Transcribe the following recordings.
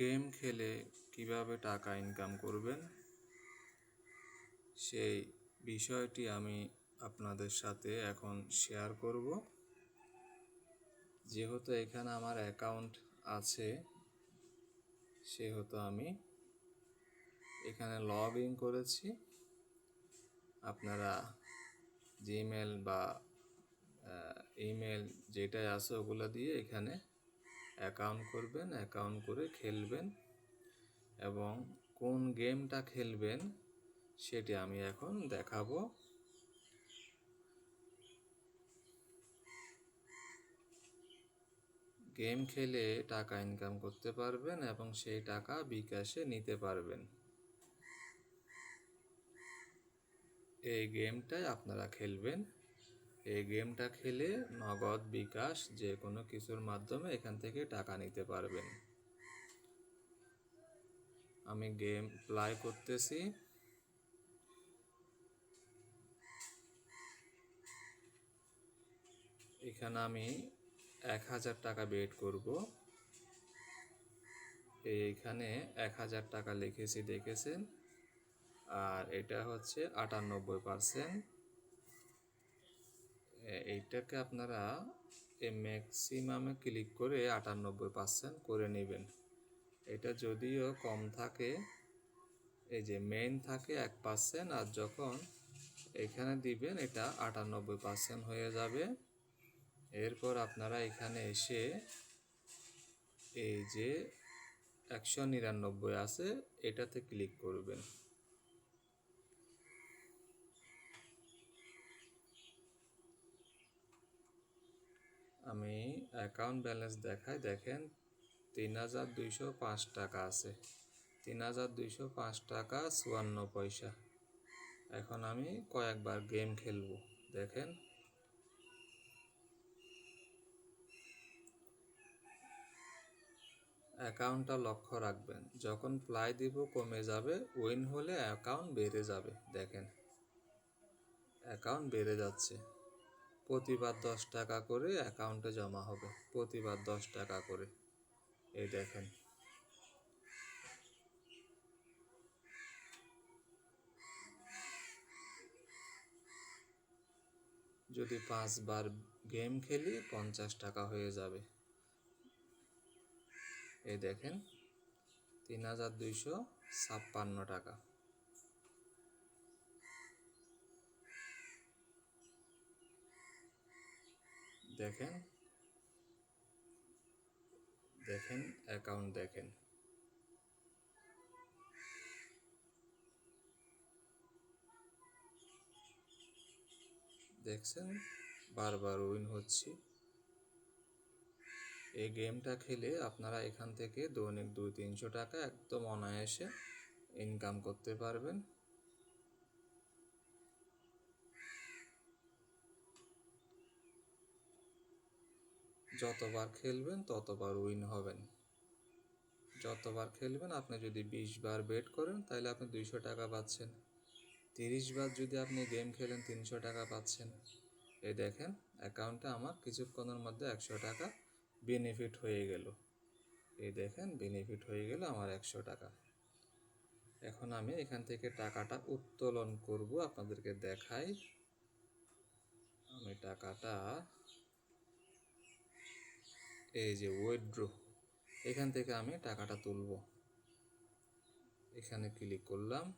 Game খেলে কীভাবে টাকা ইনকাম করবেন? সেই বিষয়টি আমি আপনাদের সাথে এখন শেয়ার করব। যেহেতু এখানে আমার অ্যাকাউন্ট আছে, সেহেতু আমি এখানে লগ ইন করেছি। আপনারা জিমেল বা ইমেল যেটাই আছে ওগুলো দিয়ে এখানে অ্যাকাউন্ট করবেন অ্যাকাউন্ট করে খেলবেন এবং কোন গেমটা খেলবেন সেটি আমি এখন দেখাবো। গেম খেলে টাকা ইনকাম করতে পারবেন এবং সেই টাকা বিকাশে নিতে পারবেন। এই গেমটাই আপনারা খেলবেন। এই গেমটা খেলে নগদ বিকাশ যে কোনো কিছুর মাধ্যমে এখান থেকে টাকা নিতে পারবেন। আমি গেম প্লাই করতেছি। এখানে আমি এক হাজার টাকা বেট করব। এইখানে এক হাজার টাকা লিখেছি, দেখেছেন? আর এটা হচ্ছে আটানব্বই পারসেন্ট। এইটাকে আপনারা এই ম্যাক্সিমামে ক্লিক করে আটানব্বই পার্সেন্ট করে নেবেন। এটা যদিও কম থাকে, এই যে মেইন থাকে এক পার্সেন্ট আর যখন এখানে দিবেন এটা আটানব্বই পার্সেন্ট হয়ে যাবে। এরপর আপনারা এখানে এসে এই যে একশো নিরানব্বই আছে, এটাতে ক্লিক করবেন। আমি অ্যাকাউন্ট ব্যালেন্স দেখাই, দেখেন তিন হাজার দুইশো পাঁচ টাকা আছে। তিন হাজার দুইশো পাঁচ টাকা চুয়ান্ন পয়সা। এখন আমি কয়েকবার গেম খেলব, দেখেন। অ্যাকাউন্টটা লক্ষ্য রাখবেন, যখন প্লাই দিব কমে যাবে উইন হলে অ্যাকাউন্ট বেড়ে যাবে, দেখেন। অ্যাকাউন্ট বেড়ে যাচ্ছে। প্রতিবার দশ টাকা করে অ্যাকাউন্টে জমা হবে। প্রতিবার দশ টাকা করে। এই দেখেন। যদি পাঁচবার গেম খেলি, পঞ্চাশ টাকা হয়ে যাবে। এই দেখেন, তিন হাজার দুইশো ছাপ্পান্ন টাকা। দেখেন। দেখেন অ্যাকাউন্ট দেখেন। দেখছেন? বারবার উইন হচ্ছি। এই গেমটা খেলে আপনারা এখান থেকে দৈনিক দুই তিনশো টাকা একদম অনায়াসে ইনকাম করতে পারবেন। যতবার খেলবেন, ততবার উইন হবেন। যতবার খেলবেন, আপনি যদি বিশ বার বেট করেন, তাহলে আপনি দুইশো টাকা পাচ্ছেন। তিরিশ বার যদি আপনি গেম খেলেন, তিনশো টাকা পাচ্ছেন। এই দেখেন অ্যাকাউন্টে আমার কিছুক্ষণের মধ্যে একশো টাকা বেনিফিট হয়ে গেল। এই দেখেন বেনিফিট হয়ে গেল আমার একশো টাকা। এখন আমি এখান থেকে টাকাটা উত্তোলন করব, আপনাদেরকে দেখাই। আমি টাকাটা এই যে উইথড্র এখান থেকে আমি টাকাটা তুলব। এখানে ক্লিক করলাম।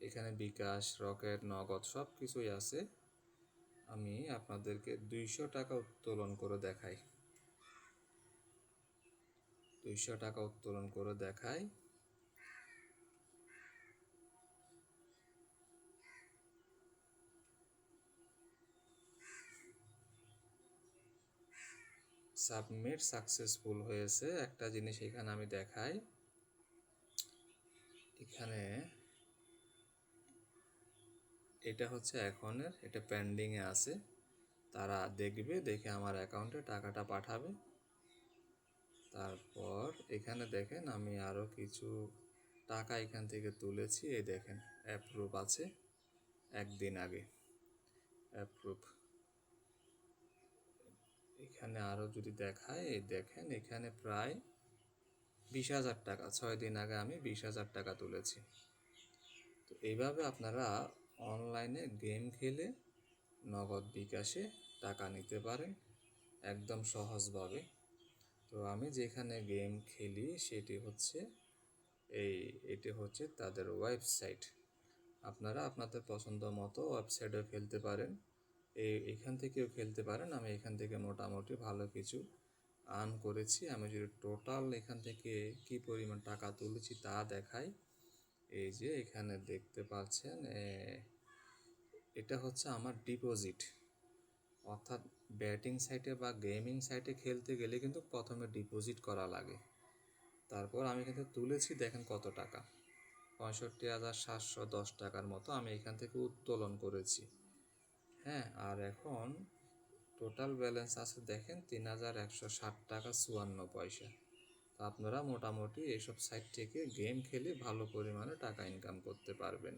এখানে বিকাশ, রকেট, নগদ সব কিছুই আছে। আমি আপনাদেরকে দুইশো টাকা উত্তোলন করে দেখাই। দুইশো টাকা উত্তোলন করে দেখাই। সাবমিট সাকসেসফুল হয়েছে। একটা জিনিস এখানে আমি দেখাই। এখানে এটা হচ্ছে এখনের, এটা পেন্ডিংয়ে আছে। তারা দেখবে, দেখে আমার অ্যাকাউন্টে টাকাটা পাঠাবে। তারপর এখানে দেখেন, আমি আরও কিছু টাকা এখান থেকে তুলেছি। এই দেখেন অ্যাপ্রুভ আছে। একদিন আগে অ্যাপ্রুভ এখানে আরও যদি দেখায় দেখেন এখানে প্রায় বিশ হাজার টাকা, ছয় দিন আগে আমি বিশ হাজার টাকা তুলেছি। তো এইভাবে আপনারা অনলাইনে গেম খেলে নগদ বিকাশে টাকা নিতে পারেন একদম সহজভাবে। তো আমি যেখানে গেম খেলি সেটি হচ্ছে এই, এটি হচ্ছে তাদের ওয়েবসাইট। আপনারা আপনাদের পছন্দ মতো ওয়েবসাইটেও খেলতে পারেন। এই এখান থেকেও খেলতে পারেন। আমি এখান থেকে মোটামুটি ভালো কিছু আর্ন করেছি। আমি যদি টোটাল এখান থেকে কি পরিমাণ টাকা তুলেছি তা দেখাই। এই যে এখানে দেখতে পাচ্ছেন এটা হচ্ছে আমার ডিপোজিট অর্থাৎ ব্যাটিং সাইটে বা গেমিং সাইটে খেলতে গেলে কিন্তু প্রথমে ডিপোজিট করা লাগে। তারপর আমি কিন্তু তুলেছি, দেখেন কত টাকা। পঁয়ষট্টি হাজার সাতশো দশ টাকার মতো আমি এখান থেকে উত্তোলন করেছি। হ্যাঁ আর এখন টোটাল ব্যালেন্স আছে দেখেন তিন হাজার একশো ষাট টাকা চুয়ান্ন পয়সা। তো আপনারা মোটামুটি এইসব সাইট থেকে গেম খেলে ভালো পরিমাণে টাকা ইনকাম করতে পারবেন।